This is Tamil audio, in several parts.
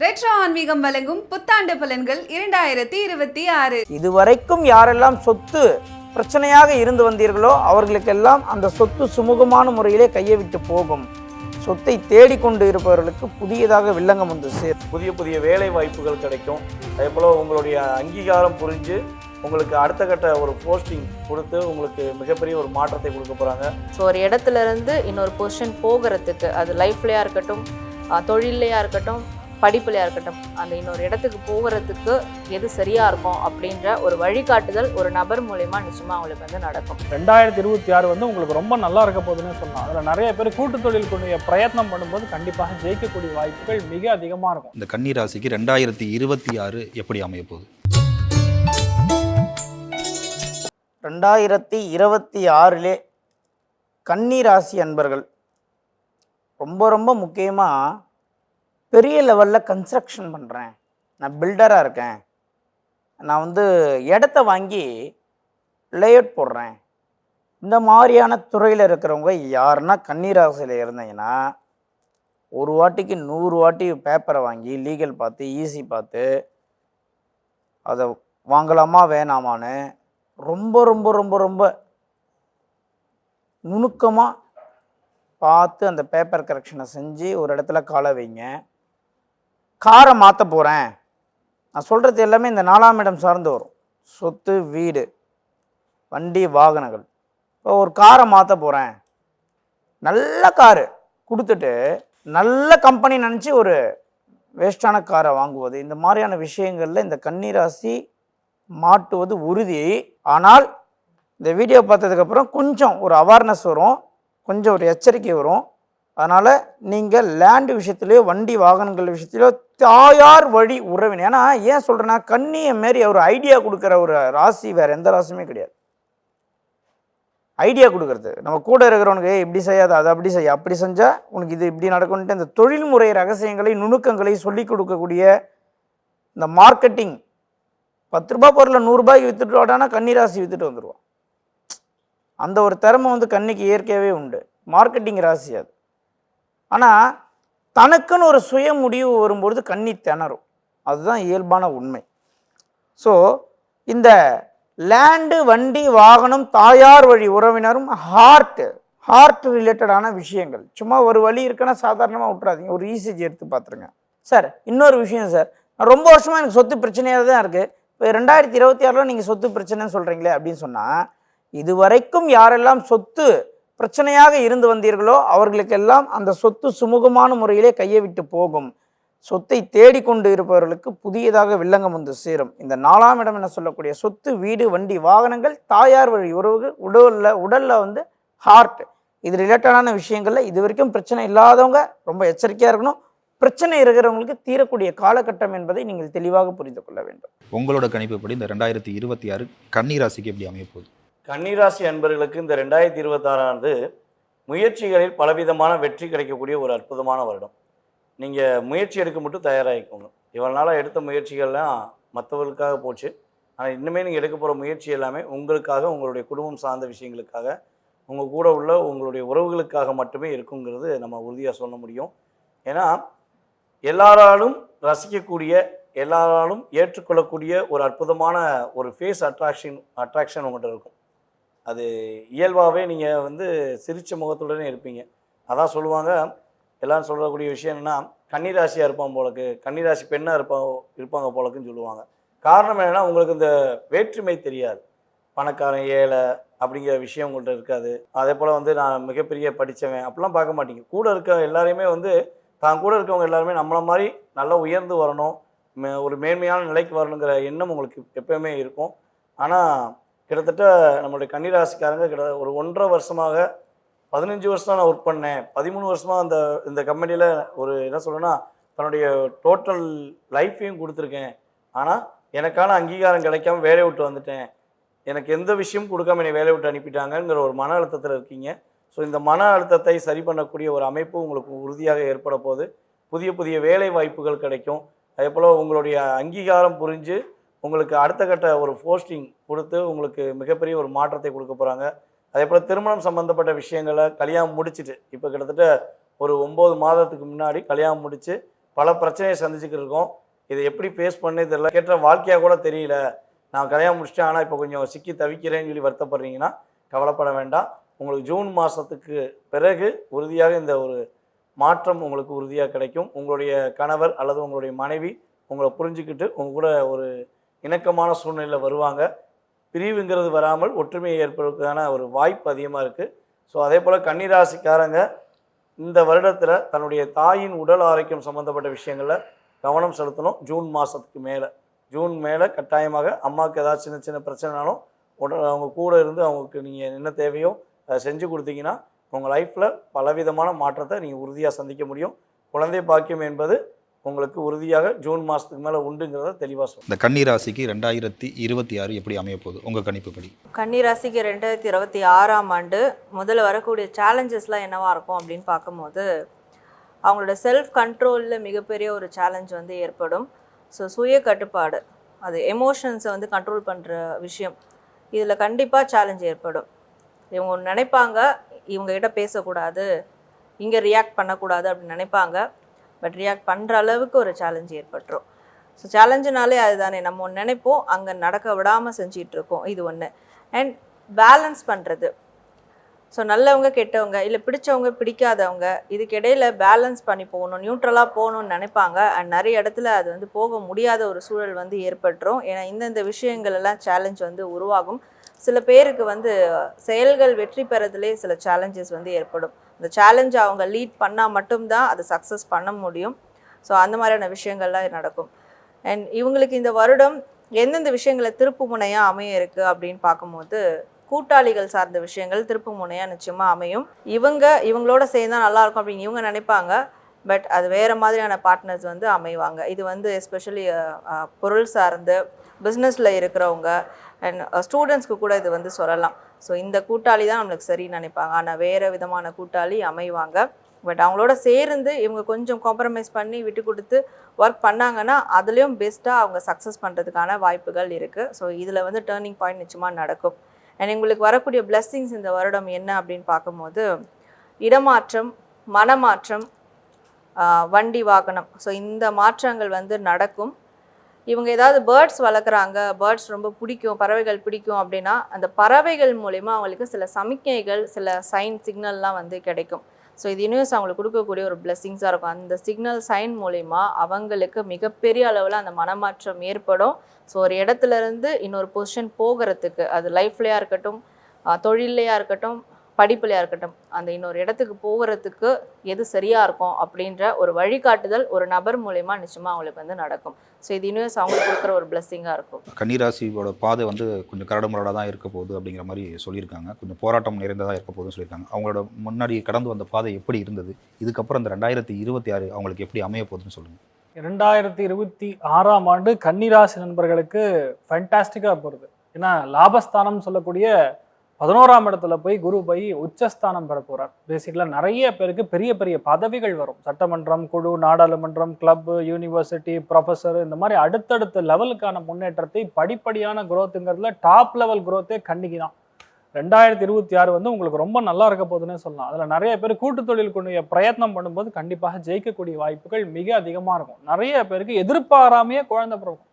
ரெட்ரோ ஆன்மீகம் வழங்கும் புத்தாண்டு பலன்கள் இரண்டாயிரத்தி இருபத்தி ஆறு. இதுவரைக்கும் யாரெல்லாம் சொத்து பிரச்சனையாக இருந்து வந்தீர்களோ அவர்களுக்கெல்லாம் அந்த சொத்து சுமூகமான முறையிலே கையை விட்டு போகும். சொத்தை தேடிக்கொண்டு இருப்பவர்களுக்கு புதியதாக வில்லங்கம் வந்து சேர். புதிய புதிய வேலை வாய்ப்புகள் கிடைக்கும். அதே போல் உங்களுடைய அங்கீகாரம் புரிஞ்சு உங்களுக்கு அடுத்த கட்ட ஒரு போஸ்டிங் கொடுத்து உங்களுக்கு மிகப்பெரிய ஒரு மாற்றத்தை கொடுக்க போகிறாங்க ஸோ ஒரு இடத்துல இருந்து இன்னொரு பொசிஷன் போகிறதுக்கு அது லைஃப்லையாக இருக்கட்டும் தொழில்லையா இருக்கட்டும் படிப்புலையா இருக்கட்டும் அந்த இன்னொரு இடத்துக்கு போகிறதுக்கு எது சரியா இருக்கும் அப்படின்ற ஒரு வழிகாட்டுதல் ஒரு நபர் மூலயமா நிச்சயமா அவங்களுக்கு வந்து நடக்கும். ரெண்டாயிரத்தி இருபத்தி ஆறு வந்து உங்களுக்கு ரொம்ப நல்லா இருக்க போகுதுன்னு சொல்லலாம். அதில் நிறைய பேர் கூட்டு தொழில் கொண்டு பிரயத்னம் பண்ணும்போது கண்டிப்பாக ஜெயிக்கக்கூடிய வாய்ப்புகள் மிக அதிகமாக இருக்கும். இந்த கன்னி ராசிக்கு ரெண்டாயிரத்தி இருபத்தி ஆறு எப்படி அமைய போகுது? ரெண்டாயிரத்தி இருபத்தி ஆறிலே கன்னி ராசி அன்பர்கள் ரொம்ப ரொம்ப முக்கியமாக பெரிய லெவலில் கன்ஸ்ட்ரக்ஷன் பண்ணுறேன் நான் பில்டராக இருக்கேன். நான் வந்து இடத்த வாங்கி லேஅவுட் போடுறேன். இந்த மாதிரியான துறையில் இருக்கிறவங்க யாருன்னா கண்ணீர் ஆசையில் இருந்தீங்கன்னா ஒரு வாட்டிக்கு நூறு வாட்டி பேப்பரை வாங்கி லீகல் பார்த்து ஈஸி பார்த்து அதை வாங்கலாமா வேணாமான்னு ரொம்ப ரொம்ப ரொம்ப ரொம்ப நுணுக்கமாக பார்த்து அந்த பேப்பர் கரெக்ஷனை செஞ்சு ஒரு இடத்துல காலை வைங்க. காரை மாற்ற போகிறேன் நான் சொல்கிறது எல்லாமே இந்த நாலாம் இடம் சார்ந்து வரும். சொத்து வீடு வண்டி வாகனங்கள். இப்போ ஒரு காரை மாற்ற போகிறேன் நல்ல காரு கொடுத்துட்டு நல்ல கம்பெனி நினச்சி ஒரு வேஸ்டான காரை வாங்குவது இந்த மாதிரியான விஷயங்களில் இந்த கன்னிராசி மாட்டுவது உறுதி. ஆனால் இந்த வீடியோ பார்த்ததுக்கப்புறம் கொஞ்சம் ஒரு அவேர்னஸ் வரும் கொஞ்சம் ஒரு எச்சரிக்கை வரும். அதனால் நீங்கள் லேண்டு விஷயத்துலையோ வண்டி வாகனங்கள் விஷயத்துலையோ தாயார் வழி உறவின் ஏன்னா ஏன் சொல்கிறேன்னா கண்ணியை மாரி ஒரு ஐடியா கொடுக்குற ஒரு ராசி வேறு எந்த ராசியுமே கிடையாது. ஐடியா கொடுக்கறது. நம்ம கூட இருக்கிறவனுக்கு இப்படி செய்யாத அதை அப்படி செய்ய அப்படி செஞ்சால் உனக்கு இது இப்படி நடக்கும்ட்டு இந்த தொழில்முறை ரகசியங்களை நுணுக்கங்களை சொல்லிக் கொடுக்கக்கூடிய இந்த மார்க்கெட்டிங் பத்து ரூபாய் பொருளை நூறுரூபாய்க்கு வித்துட்டு வாட்டானா கன்னிராசி வித்துட்டு வந்துடுவான் அந்த ஒரு திறமை வந்து கன்னிக்கு இயற்கையாகவே உண்டு. மார்க்கெட்டிங் ராசி அது. ஆனால் தனக்குன்னு ஒரு சுய முடிவு வரும்பொழுது கண்ணி திணறும். அதுதான் இயல்பான உண்மை. ஸோ இந்த லேண்டு வண்டி வாகனம் தாயார் வழி உறவினரும் ஹார்ட்டு ஹார்ட் ரிலேட்டடான விஷயங்கள். சும்மா ஒரு வழி இருக்குன்னா சாதாரணமாக விட்றாதீங்க ஒரு இசிஜி எடுத்து பார்த்துருங்க. சார் இன்னொரு விஷயம் சார் ரொம்ப வருஷமாக எனக்கு சொத்து பிரச்சனையாக தான் இருக்குது இப்போ ரெண்டாயிரத்தி இருபத்தி ஆறில் நீங்கள் சொத்து பிரச்சனைன்னு சொல்கிறீங்களே அப்படின்னு சொன்னால் இதுவரைக்கும் யாரெல்லாம் சொத்து பிரச்சனையாக இருந்து வந்தீர்களோ அவர்களுக்கெல்லாம் அந்த சொத்து சுமூகமான முறையிலே கையை விட்டு போகும். சொத்தை தேடிக்கொண்டு இருப்பவர்களுக்கு புதியதாக வில்லங்கம் வந்து சேரும். இந்த நாலாம் இடம் என சொல்லக்கூடிய சொத்து வீடு வண்டி வாகனங்கள் தாயார் வழி உறவுகள் உடலில் உடலில் வந்து ஹார்ட் இது ரிலேட்டடான விஷயங்களில் இது வரைக்கும் பிரச்சனை இல்லாதவங்க ரொம்ப எச்சரிக்கையாக இருக்கணும். பிரச்சனை இருக்கிறவங்களுக்கு தீரக்கூடிய காலகட்டம் என்பதை நீங்கள் தெளிவாக புரிந்து கொள்ள வேண்டும். உங்களோட கணிப்புப்படி இந்த ரெண்டாயிரத்தி இருபத்தி ஆறு கன்னிராசிக்கு எப்படி அமைய போகுது? கன்னிராசி அன்பர்களுக்கு இந்த ரெண்டாயிரத்தி இருபத்தாறானது முயற்சிகளில் பலவிதமான வெற்றி கிடைக்கக்கூடிய ஒரு அற்புதமான வருடம். நீங்கள் முயற்சி எடுக்க மட்டும் தயாராகிக்கோங்க. இவ்வளோ நாளாக எடுத்த முயற்சிகள்லாம் மற்றவர்களுக்காக போச்சு. ஆனால் இன்னுமே நீங்கள் எடுக்க போகிற முயற்சி எல்லாமே உங்களுக்காக உங்களுடைய குடும்பம் சார்ந்த விஷயங்களுக்காக உங்கள் கூட உள்ள உங்களுடைய உறவுகளுக்காக மட்டுமே இருக்குங்கிறது நம்ம உறுதியாக சொல்ல முடியும். ஏன்னா எல்லாராலும் ரசிக்கக்கூடிய எல்லாராலும் ஏற்றுக்கொள்ளக்கூடிய ஒரு அற்புதமான ஒரு ஃபேஸ் அட்ராக்ஷன் அட்ராக்ஷன் உங்கள்கிட்ட இருக்கும். அது இயல்பாகவே நீங்கள் வந்து சிரிச்ச முகத்துடனே இருப்பீங்க. அதான் சொல்லுவாங்க எல்லாம் சொல்லக்கூடிய விஷயம் என்னென்னா கன்னிராசியாக இருப்பான் போலக்கு கன்னிராசி பெண்ணாக இருப்பாங்க இருப்பாங்க போலக்குன்னு சொல்லுவாங்க. காரணம் என்னென்னா உங்களுக்கு இந்த வேற்றுமை தெரியாது. பணக்காரன் ஏழை அப்படிங்கிற விஷயம் உங்கள்கிட்ட இருக்காது. அதே போல் வந்து நான் மிகப்பெரிய படித்தவன் அப்படிலாம் பார்க்க மாட்டீங்க. கூட இருக்க எல்லாரையுமே வந்து தான் கூட இருக்கவங்க எல்லாருமே நம்மளை மாதிரி நல்லா உயர்ந்து வரணும் மே- ஒரு மேன்மையான நிலைக்கு வரணுங்கிற எண்ணம் உங்களுக்கு எப்பயுமே இருக்கும். ஆனால் கிட்டத்தட்ட நம்மளுடைய கன்னிராசிக்காரங்க கிட்ட ஒரு ஒன்றரை வருஷமாக பதினஞ்சு வருஷம் நான் ஒர்க் பண்ணேன். பதிமூணு வருஷமாக அந்த இந்த கம்பெனியில் ஒரு என்ன சொல்றேன்னா தன்னுடைய டோட்டல் லைஃப்பையும் கொடுத்துருக்கேன். ஆனால் எனக்கான அங்கீகாரம் கிடைக்காம வேலையை விட்டு வந்துட்டேன். எனக்கு எந்த விஷயமும் கொடுக்காம என்னை வேலையை விட்டு அனுப்பிட்டாங்கங்கிற ஒரு மன அழுத்தத்தில் இருக்கீங்க. ஸோ இந்த மன அழுத்தத்தை சரி பண்ணக்கூடிய ஒரு அமைப்பு உங்களுக்கு உறுதியாக ஏற்பட போகுது. புதிய புதிய வேலை வாய்ப்புகள் கிடைக்கும். அதே போல் உங்களுடைய அங்கீகாரம் புரிஞ்சு உங்களுக்கு அடுத்த கட்ட ஒரு போஸ்டிங் கொடுத்து உங்களுக்கு மிகப்பெரிய ஒரு மாற்றத்தை கொடுக்க போகிறாங்க அதே போல் திருமணம் சம்மந்தப்பட்ட விஷயங்களை கல்யாணம் முடிச்சிட்டு இப்போ கிட்டத்தட்ட ஒரு ஒம்பது மாதத்துக்கு முன்னாடி கல்யாணம் முடித்து பல பிரச்சனையை சந்திச்சுக்கிட்டு இருக்கோம். இதை எப்படி ஃபேஸ் பண்ணே தெரியல. கேட்ட வாழ்க்கையாக கூட தெரியல. நான் கல்யாணம் முடிச்சிட்டேன் ஆனால் இப்போ கொஞ்சம் சிக்கி தவிக்கிறேன்னு சொல்லி வருத்தப்படுறீங்கன்னா கவலைப்பட வேண்டாம். உங்களுக்கு ஜூன் மாதத்துக்கு பிறகு உறுதியாக இந்த ஒரு மாற்றம் உங்களுக்கு உறுதியாக கிடைக்கும். உங்களுடைய கணவர் அல்லது உங்களுடைய மனைவி உங்களை புரிஞ்சுக்கிட்டு உங்க கூட ஒரு இணக்கமான சூழ்நிலையில் வருவாங்க. பிரிவுங்கிறது வராமல் ஒற்றுமையை ஏற்படுவதற்கான ஒரு வாய்ப்பு அதிகமாக இருக்குது ஸோ அதே போல் கன்னிராசிக்காரங்க இந்த வருடத்தில் தன்னுடைய தாயின் உடல் ஆரோக்கியம் சம்மந்தப்பட்ட விஷயங்களில் கவனம் செலுத்தணும். ஜூன் மாதத்துக்கு மேலே. ஜூன் மேலே கட்டாயமாக அம்மாவுக்கு ஏதாவது சின்ன சின்ன பிரச்சனைனாலும் உடல் அவங்க கூட இருந்து அவங்களுக்கு நீங்கள் என்ன தேவையோ அதை செஞ்சு கொடுத்தீங்கன்னா உங்கள் லைஃப்பில் பலவிதமான மாற்றத்தை நீங்கள் உறுதியாக சந்திக்க முடியும். குழந்தை பாக்கியம் என்பது உங்களுக்கு உறுதியாக ஜூன் மாதத்துக்கு மேலே உண்டுங்கிறத தெளிவாக சொல்லுங்கள் இந்த கன்னி ராசிக்கு ரெண்டாயிரத்தி இருபத்தி ஆறு எப்படி அமைய போகுது? உங்கள் கணிப்புப்படி. கன்னிராசிக்கு ரெண்டாயிரத்தி இருபத்தி ஆறாம் ஆண்டு முதல்ல வரக்கூடிய சேலஞ்சஸ்லாம் என்னவா இருக்கும் அப்படின்னு பார்க்கும்போது அவங்களோட செல்ஃப் கண்ட்ரோலில் மிகப்பெரிய ஒரு சேலஞ்ச் வந்து ஏற்படும். ஸோ சுய கட்டுப்பாடு அது எமோஷன்ஸை வந்து கண்ட்ரோல் பண்ணுற விஷயம். இதில் கண்டிப்பாக சேலஞ்ச் ஏற்படும். இவங்க நினைப்பாங்க இவங்ககிட்ட பேசக்கூடாது இங்கே ரியாக்ட் பண்ணக்கூடாது அப்படின்னு நினைப்பாங்க. பட் ரியாக்ட் பண்ணுற அளவுக்கு ஒரு சேலஞ்ச் ஏற்பட்டுரும். ஸோ சேலஞ்சுனாலே அதுதானே. நம்ம ஒன்று நினைப்போம் அங்கே நடக்க விடாமல் செஞ்சிகிட்ருக்கோம் இது ஒன்று அண்ட் பேலன்ஸ் பண்ணுறது ஸோ நல்லவங்க கெட்டவங்க இல்லை பிடிச்சவங்க பிடிக்காதவங்க இதுக்கிடையில் பேலன்ஸ் பண்ணி போகணும் நியூட்ரலாக போகணும்னு நினைப்பாங்க. அண்ட் நிறைய இடத்துல அது வந்து போக முடியாத ஒரு சூழல் வந்து ஏற்பட்டுரும். ஏன்னா இந்தந்த விஷயங்கள் எல்லாம் சேலஞ்ச் வந்து உருவாகும். சில பேருக்கு வந்து செயல்கள் வெற்றி பெறதுலே சில சேலஞ்சஸ் வந்து ஏற்படும். அந்த சேலஞ்சை அவங்க லீட் பண்ணால் மட்டும்தான் அதை சக்ஸஸ் பண்ண முடியும். ஸோ அந்த மாதிரியான விஷயங்கள்லாம் நடக்கும். அண்ட் இவங்களுக்கு இந்த வருடம் எந்தெந்த விஷயங்களை திருப்பு முனையாக அமைய இருக்குது அப்படின்னு பார்க்கும்போது கூட்டாளிகள் சார்ந்த விஷயங்கள் திருப்பு முனையாக நிச்சயமாக அமையும். இவங்க இவங்களோட சேர்ந்தா நல்லாயிருக்கும் அப்படின்னு இவங்க நினைப்பாங்க. பட் அது வேறு மாதிரியான பார்ட்னர்ஸ் வந்து அமைவாங்க. இது வந்து எஸ்பெஷலி பொருள் சார்ந்து பிஸ்னஸில் இருக்கிறவங்க அண்ட் ஸ்டூடெண்ட்ஸ்க்கு கூட இது வந்து சொல்லலாம். ஸோ இந்த கூட்டாளி தான் நம்மளுக்கு சரின்னு நினைப்பாங்க. ஆனால் வேறு விதமான கூட்டாளி அமைவாங்க. பட் அவங்களோட சேர்ந்து இவங்க கொஞ்சம் காம்ப்ரமைஸ் பண்ணி விட்டு கொடுத்து ஒர்க் பண்ணாங்கன்னா அதுலேயும் பெஸ்ட்டாக அவங்க சக்ஸஸ் பண்ணுறதுக்கான வாய்ப்புகள் இருக்குது ஸோ இதில் வந்து டேர்னிங் பாயிண்ட் நிச்சயமாக நடக்கும். அண்ட் எங்களுக்கு வரக்கூடிய பிளெஸ்ஸிங்ஸ் இந்த வருடம் என்ன அப்படின்னு பார்க்கும்போது இடமாற்றம் மனமாற்றம் வண்டி வாகனம். ஸோ இந்த மாற்றங்கள் வந்து நடக்கும். இவங்க ஏதாவது பேர்ட்ஸ் வளர்க்குறாங்க பேர்ட்ஸ் ரொம்ப பிடிக்கும் பறவைகள் பிடிக்கும் அப்படின்னா அந்த பறவைகள் மூலிமா அவங்களுக்கு சில சமிக்கைகள் சில சைன் சிக்னல்லாம் வந்து கிடைக்கும். ஸோ இது யூனிவர்ஸ் அவங்களுக்கு கொடுக்கக்கூடிய ஒரு பிளெஸ்ஸிங்ஸாக இருக்கும். அந்த சிக்னல் சைன் மூலிமா அவங்களுக்கு மிகப்பெரிய அளவில் அந்த மனமாற்றம் ஏற்படும். ஸோ ஒரு இடத்துல இருந்து இன்னொரு பொசிஷன் போகிறதுக்கு அது லைஃப்லையாக இருக்கட்டும் தொழிலையாக தொழில்லையா இருக்கட்டும் படிப்புலையா இருக்கட்டும் அந்த இன்னொரு இடத்துக்கு போகிறதுக்கு எது சரியாக இருக்கும் அப்படின்ற ஒரு வழிகாட்டுதல் ஒரு நபர் மூலயமா நிச்சயமாக அவங்களுக்கு வந்து நடக்கும். ஸோ இது யூனிவர்ஸ் அவங்களுக்கு கொடுக்குற ஒரு பிளெஸ்ஸிங்காக இருக்கும். கன்னி ராசியோட பாதை வந்து கொஞ்சம் கரடுமுரடாக தான் இருக்க போகுது அப்படிங்கிற மாதிரி சொல்லியிருக்காங்க. கொஞ்சம் போராட்டம் நிறைந்ததாக இருக்க போகுதுன்னு சொல்லியிருக்காங்க. அவங்களோட முன்னாடி கடந்து வந்த பாதை எப்படி இருந்தது? இதுக்கப்புறம் இந்த ரெண்டாயிரத்தி இருபத்தி ஆறு அவங்களுக்கு எப்படி அமைய போகுதுன்னு சொல்லுங்கள் இரண்டாயிரத்தி இருபத்தி ஆறாம் ஆண்டு கன்னிராசி நண்பர்களுக்கு ஃபேண்டாஸ்டிக்காக போகிறது ஏன்னா லாபஸ்தானம் சொல்லக்கூடிய பதினோராம் இடத்துல போய் குரு போய் உச்சஸ்தானம் பெற போகிறார் பேசிக்கலாக நிறைய பேருக்கு பெரிய பெரிய பதவிகள் வரும். சட்டமன்றம் குழு நாடாளுமன்றம் கிளப் யூனிவர்சிட்டி ப்ரொஃபஸர் இந்த மாதிரி அடுத்தடுத்த லெவலுக்கான முன்னேற்றத்தை படிப்படியான குரோத்துங்கிறதுல டாப் லெவல் growth-ஏ தான் ரெண்டாயிரத்தி இருபத்தி ஆறு வந்து உங்களுக்கு ரொம்ப நல்லா இருக்க போகுதுன்னே சொல்லலாம். அதில் நிறைய பேர் கூட்டு தொழிலுக்குடைய பிரயத்னம் பண்ணும்போது கண்டிப்பாக ஜெயிக்கக்கூடிய வாய்ப்புகள் மிக அதிகமாக இருக்கும். நிறைய பேருக்கு எதிர்பாராமையே குழந்தை பிறக்கும்.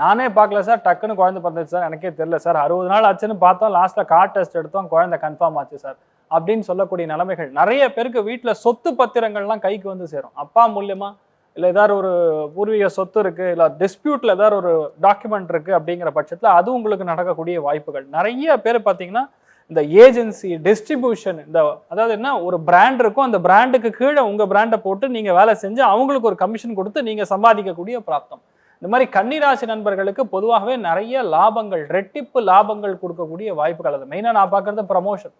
நானே பார்க்கல சார் டக்குன்னு குழந்தை பிறந்துச்சு சார் எனக்கே தெரியல சார். அறுபது நாள் ஆச்சுன்னு பார்த்தோம் லாஸ்ட்டில் கார் டெஸ்ட் எடுத்தோம் குழந்தை கன்ஃபார்ம் ஆச்சு சார். அப்படின்னு சொல்லக்கூடிய நிலைமைகள். நிறைய பேருக்கு வீட்டில் சொத்து பத்திரங்கள்லாம் கைக்கு வந்து சேரும். அப்பா மூலியமா இல்லை ஏதாவது ஒரு பூர்வீக சொத்து இருக்குது இல்லை டிஸ்பியூட்டில் ஏதாவது ஒரு டாக்குமெண்ட் இருக்குது அப்படிங்கிற பட்சத்தில் அது உங்களுக்கு நடக்கக்கூடிய வாய்ப்புகள். நிறைய பேர் பார்த்தீங்கன்னா இந்த ஏஜென்சி டிஸ்ட்ரிபியூஷன் இந்த அதாவது என்ன ஒரு பிராண்ட் இருக்கும். அந்த பிராண்டுக்கு கீழே உங்கள் பிராண்டை போட்டு நீங்கள் வேலை செஞ்சு அவங்களுக்கு ஒரு கமிஷன் கொடுத்து நீங்கள் சம்பாதிக்கக்கூடிய பிராப்தம். இந்த மாதிரி கன்னிராசி நண்பர்களுக்கு பொதுவாகவே நிறைய லாபங்கள் ரெட்டிப்பு லாபங்கள் கொடுக்கக்கூடிய வாய்ப்புகள் அது. மெயினாக நான் பார்க்கறது ப்ரமோஷன்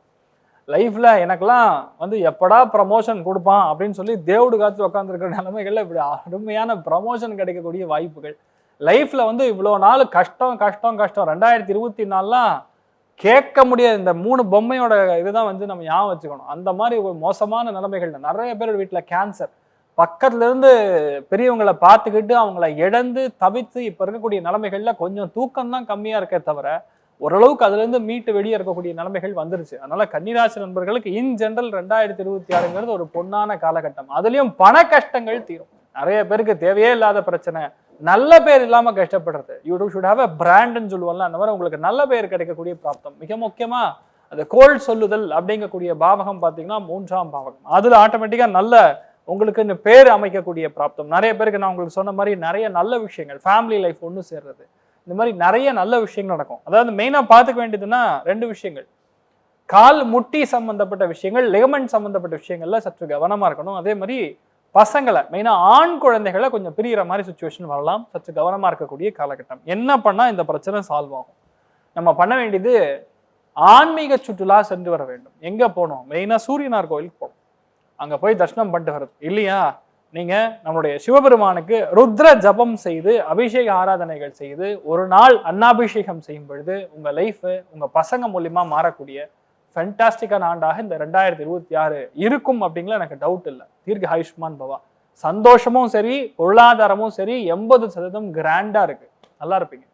லைஃப்பில் எனக்கெல்லாம் வந்து எப்படா ப்ரமோஷன் கொடுப்பான் அப்படின்னு சொல்லி தேவடு காத்து உட்காந்துருக்கிற நிலைமைகளில் இப்படி அருமையான ப்ரமோஷன் கிடைக்கக்கூடிய வாய்ப்புகள். லைஃப்பில் வந்து இவ்வளோ நாள் கஷ்டம் கஷ்டம் கஷ்டம். ரெண்டாயிரத்தி இருபத்தி நாலாம் கேட்க முடியாது இந்த மூணு பொம்மையோட இதுதான் வந்து நம்ம ஞாபகம் வச்சுக்கணும். அந்த மாதிரி ஒரு மோசமான நிலைமைகள் நிறைய பேர் வீட்டில் கேன்சர் பக்கத்துல இருந்து பெரியவங்களை பார்த்துக்கிட்டு அவங்கள இழந்து தவித்து இப்போ இருக்கக்கூடிய நிலைமைகள்ல கொஞ்சம் தூக்கம் தான் கம்மியா இருக்கே தவிர ஓரளவுக்கு அதுல இருந்து மீட்டு வெளியே இருக்கக்கூடிய நிலைமைகள் வந்துருச்சு. அதனால கன்னிராசி நண்பர்களுக்கு இன் ஜென்ரல் ரெண்டாயிரத்தி இருபத்தி ஆறுங்கிறது ஒரு பொன்னான காலகட்டம். அதுலயும் பண கஷ்டங்கள் தீரும். நிறைய பேருக்கு தேவையே இல்லாத பிரச்சனை. நல்ல பேர் இல்லாம கஷ்டப்படுறது. யூடியூப் ஷுட் ஹாவ் அ பிராண்ட்னு சொல்லுவோம்ல அந்த மாதிரி உங்களுக்கு நல்ல பேர் கிடைக்கக்கூடிய பிராப்தம். மிக முக்கியமா அந்த கோல் சொல்லுதல் அப்படிங்கக்கூடிய பாவகம் பார்த்தீங்கன்னா மூன்றாம் பாவகம். அதுல ஆட்டோமேட்டிக்கா நல்ல உங்களுக்கு இந்த பேர் அமைக்கக்கூடிய பிராப்தம். நிறைய பேருக்கு நான் உங்களுக்கு சொன்ன மாதிரி நிறைய நல்ல விஷயங்கள் ஃபேமிலி லைஃப் ஒன்று சேர்றது. இந்த மாதிரி நிறைய நல்ல விஷயங்கள் நடக்கும். அதாவது மெயினாக பார்த்துக்க வேண்டியதுன்னா ரெண்டு விஷயங்கள். கால் முட்டி சம்பந்தப்பட்ட விஷயங்கள் லெகமெண்ட் சம்பந்தப்பட்ட விஷயங்கள்ல சற்று கவனமாக இருக்கணும். அதே மாதிரி பசங்களை மெயினாக ஆண் குழந்தைகளை கொஞ்சம் பிரிகிற மாதிரி சுச்சுவேஷன் வரலாம். சற்று கவனமாக இருக்கக்கூடிய காலகட்டம். என்ன பண்ணால் இந்த பிரச்சனை சால்வ் ஆகும்? நம்ம பண்ண வேண்டியது ஆன்மீக சுற்றுலா சென்று வர வேண்டும். எங்கே போகணும் மெயினாக சூரியனார் கோயிலுக்கு போகணும் அங்கே போய் தரிசனம் பண்ணிட்டு வர்றது. இல்லையா? நீங்கள் நம்மளுடைய சிவபெருமானுக்கு ருத்ர ஜபம் செய்து அபிஷேக ஆராதனைகள் செய்து ஒரு நாள் அன்னாபிஷேகம் செய்யும் பொழுது உங்கள் லைஃபு உங்கள் பசங்க மூலிமா மாறக்கூடிய ஃபென்டாஸ்டிக்கான ஆண்டாக இந்த ரெண்டாயிரத்தி இருபத்தி ஆறு இருக்கும் அப்படிங்கிற எனக்கு டவுட் இல்லை. தீர்க்க ஆயுஷ்மான் பவா. சந்தோஷமும் சரி பொருளாதாரமும் சரி எண்பது சதவீதம் கிராண்டாக இருக்குது நல்லா இருப்பீங்க.